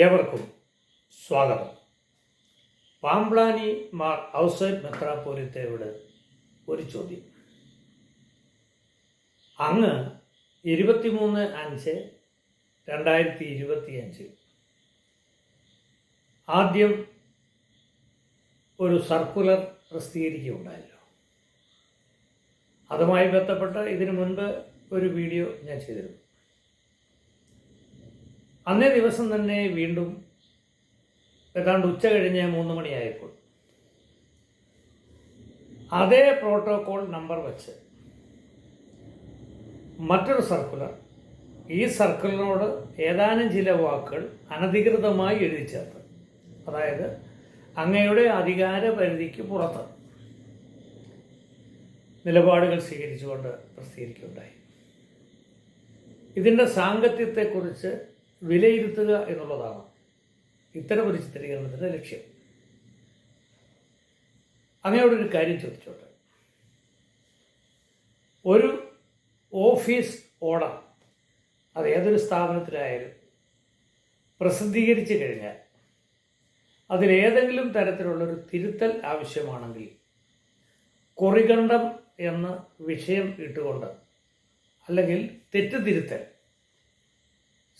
ഏവർക്കും സ്വാഗതം. പാംബ്ലാനി മാർ ഔസൈഡ് മെത്രാപ്പോലിത്തയോട് ഒരു ചോദ്യം. അങ്ങ് ഇരുപത്തിമൂന്ന് അഞ്ച് രണ്ടായിരത്തി ഇരുപത്തിയഞ്ച് ആദ്യം ഒരു സർക്കുലർ പ്രസിദ്ധീകരിക്കുകയുണ്ടായല്ലോ. അതുമായി ബന്ധപ്പെട്ട് ഇതിനു മുൻപ് ഒരു വീഡിയോ ഞാൻ ചെയ്തിരുന്നു. അന്നേ ദിവസം തന്നെ വീണ്ടും ഏതാണ്ട് ഉച്ച കഴിഞ്ഞ് മൂന്ന് മണിയായപ്പോൾ അതേ പ്രോട്ടോകോൾ നമ്പർ വച്ച് മറ്റൊരു സർക്കുലർ ഈ സർക്കിളിനോട് ഏതാനും ചില വാക്കുകൾ അനധികൃതമായി എഴുതി ചേർത്ത്. അതായത് അങ്ങയുടെ അധികാര പരിധിക്ക് പുറത്ത് നിലപാടുകൾ സ്വീകരിച്ചുകൊണ്ട് പ്രസിദ്ധീകരിക്കുകയുണ്ടായി. ഇതിന്റെ സാങ്കത്യത്തെക്കുറിച്ച് വിലയിരുത്തുക എന്നുള്ളതാണ് ഇത്തരം ഒരു ചിത്രീകരണത്തിന്റെ ലക്ഷ്യം. അങ്ങയോടൊരു കാര്യം ചോദിച്ചോട്ടെ. ഒരു ഓഫീസ് ഓർഡർ അത് ഏതൊരു സ്ഥാപനത്തിലായാലും പ്രസിദ്ധീകരിച്ചു കഴിഞ്ഞാൽ അതിലേതെങ്കിലും തരത്തിലുള്ളൊരു തിരുത്തൽ ആവശ്യമാണെങ്കിൽ കൊറികണ്ഠം എന്ന വിഷയം ഇട്ടുകൊണ്ട് അല്ലെങ്കിൽ തെറ്റുതിരുത്തൽ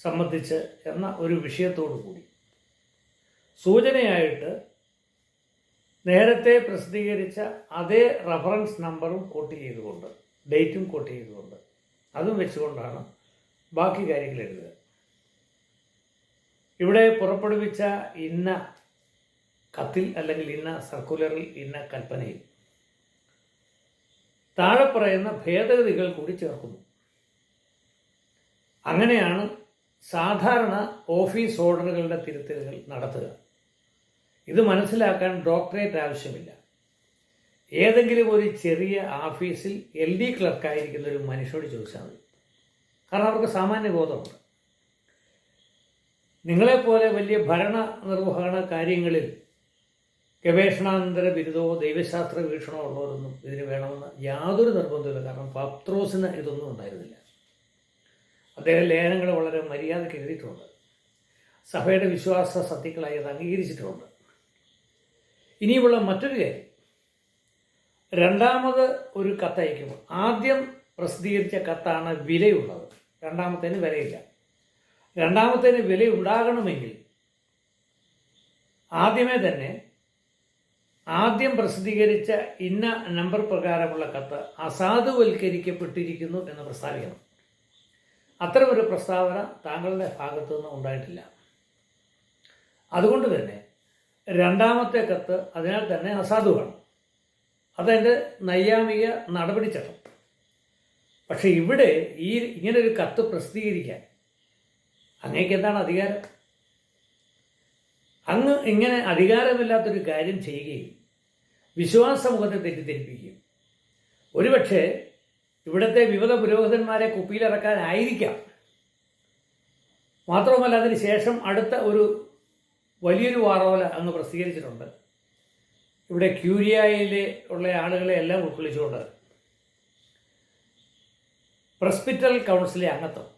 സംബന്ധിച്ച് എന്ന ഒരു വിഷയത്തോടു കൂടി. സൂചനയായിട്ട് നേരത്തെ പ്രസിദ്ധീകരിച്ച അതേ റഫറൻസ് നമ്പറും കോട്ട് ചെയ്തുകൊണ്ട് ഡേറ്റും കോട്ട് ചെയ്തുകൊണ്ട് അതും വെച്ചുകൊണ്ടാണ് ബാക്കി കാര്യങ്ങൾ എഴുതുക. ഇവിടെ പുറപ്പെടുവിച്ച ഇന്ന കത്തിൽ അല്ലെങ്കിൽ ഇന്ന സർക്കുലറിൽ ഇന്ന കൽപ്പനയിൽ താഴെ പറയുന്ന ഭേദഗതികൾ കൂടി ചേർക്കുന്നു. അങ്ങനെയാണ് സാധാരണ ഓഫീസ് ഓർഡറുകളുടെ തിരുത്തലുകൾ നടത്തുക. ഇത് മനസ്സിലാക്കാൻ ഡോക്ടറേറ്റ് ആവശ്യമില്ല. ഏതെങ്കിലും ഒരു ചെറിയ ഓഫീസിൽ എൽ ഡി ക്ലർക്കായിരിക്കുന്ന ഒരു മനുഷ്യനോട് ചോദിച്ചാൽ മതി. കാരണം അവർക്ക് സാമാന്യ ബോധമുണ്ട്. നിങ്ങളെപ്പോലെ വലിയ ഭരണ നിർവഹണ കാര്യങ്ങളിൽ ഗവേഷണാനന്തര ബിരുദമോ ദൈവശാസ്ത്ര വീക്ഷണമോ ഉള്ളവരൊന്നും ഇതിന് വേണമെന്ന് യാതൊരു നിർബന്ധമില്ല കാരണം പത്രോസിന് ഇതൊന്നും ഉണ്ടായിരുന്നില്ല. അദ്ദേഹം ലേഖനങ്ങൾ വളരെ മര്യാദയ്ക്ക് എഴുതിയിട്ടുണ്ട്. സഭയുടെ വിശ്വാസ സത്യങ്ങളായി അത് അംഗീകരിച്ചിട്ടുമുണ്ട് ഇനിയുമുള്ള മറ്റൊരു കാര്യം. രണ്ടാമത് ഒരു കത്തയക്കുമ്പോൾ ആദ്യം പ്രസിദ്ധീകരിച്ച കത്താണ് വിലയുള്ളത്. രണ്ടാമത്തേന് വിലയില്ല. രണ്ടാമത്തേന് വില ഉണ്ടാകണമെങ്കിൽ ആദ്യമേ തന്നെ ആദ്യം പ്രസിദ്ധീകരിച്ച ഇന്ന നമ്പർ പ്രകാരമുള്ള കത്ത് അസാധുവൽക്കരിക്കപ്പെട്ടിരിക്കുന്നു എന്ന് പ്രസ്താവിക്കണം. അത്തരമൊരു പ്രസ്താവന താങ്കളുടെ ഭാഗത്തു നിന്ന് ഉണ്ടായിട്ടില്ല. അതുകൊണ്ട് തന്നെ രണ്ടാമത്തെ കത്ത് അതിനാൽ തന്നെ അസാധുവാണ്. അതെന്റെ നൈയാമിക നടപടിച്ചട്ടം. പക്ഷെ ഇവിടെ ഈ ഇങ്ങനൊരു കത്ത് പ്രസിദ്ധീകരിക്കാൻ അങ്ങേക്ക് എന്താണ് അധികാരം? അങ്ങ് ഇങ്ങനെ അധികാരമില്ലാത്തൊരു കാര്യം ചെയ്യുകയും വിശ്വാസമുഖത്തെ തെറ്റിദ്ധരിപ്പിക്കുകയും. ഒരുപക്ഷെ ഇവിടുത്തെ വിവിധ പുരോഹിതന്മാരെ കുപ്പിയിലിറക്കാനായിരിക്കാം. മാത്രവുമല്ല അതിന് ശേഷം അടുത്ത ഒരു വലിയൊരു വാറോല അങ്ങ് പ്രസിദ്ധീകരിച്ചിട്ടുണ്ട്. ഇവിടെ ക്യൂരിയയിലെ ഉള്ള ആളുകളെ എല്ലാം ഉൾക്കൊള്ളിച്ചുകൊണ്ട് പ്രസ്പിറ്റൽ കൗൺസിലെ അംഗത്വം.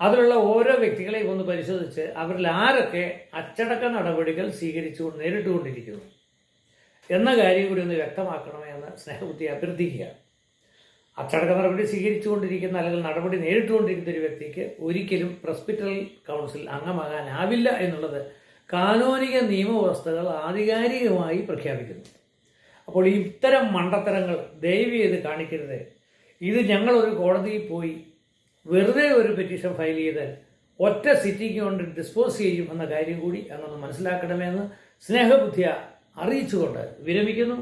അതിലുള്ള ഓരോ വ്യക്തികളെയും ഒന്ന് പരിശോധിച്ച് അവരിൽ ആരൊക്കെ അച്ചടക്ക നടപടികൾ സ്വീകരിച്ചു നേരിട്ടുകൊണ്ടിരിക്കുന്നു. എന്ന കാര്യം കൂടി ഒന്ന് വ്യക്തമാക്കണമെന്ന് സ്നേഹബുദ്ധി അഭ്യർത്ഥിക്കുക അച്ചടക്ക നടപടി സ്വീകരിച്ചുകൊണ്ടിരിക്കുന്ന അല്ലെങ്കിൽ നടപടി നേരിട്ടുകൊണ്ടിരിക്കുന്ന ഒരു വ്യക്തിക്ക് ഒരിക്കലും പ്രസ്പിറ്റൽ കൗൺസിൽ അംഗമാകാനാവില്ല എന്നുള്ളത് കാനോനിക നിയമവ്യവസ്ഥകൾ ആധികാരികമായി പ്രഖ്യാപിക്കുന്നു. അപ്പോൾ ഇത്തരം മണ്ടത്തരങ്ങൾ ദയവ് ചെയ്ത് കാണിക്കരുത്. ഇത് ഞങ്ങളൊരു കോടതിയിൽ പോയി വെറുതെ ഒരു പെറ്റീഷൻ ഫയൽ ചെയ്ത് ഒറ്റ സിറ്റിക്ക് കൊണ്ട് ഡിസ്പോസ് ചെയ്യും എന്ന കാര്യം കൂടി അങ്ങൊന്ന് മനസ്സിലാക്കണമെന്ന് സ്നേഹബുദ്ധിയ അറിയിച്ചുകൊണ്ട് വിരമിക്കുന്നു.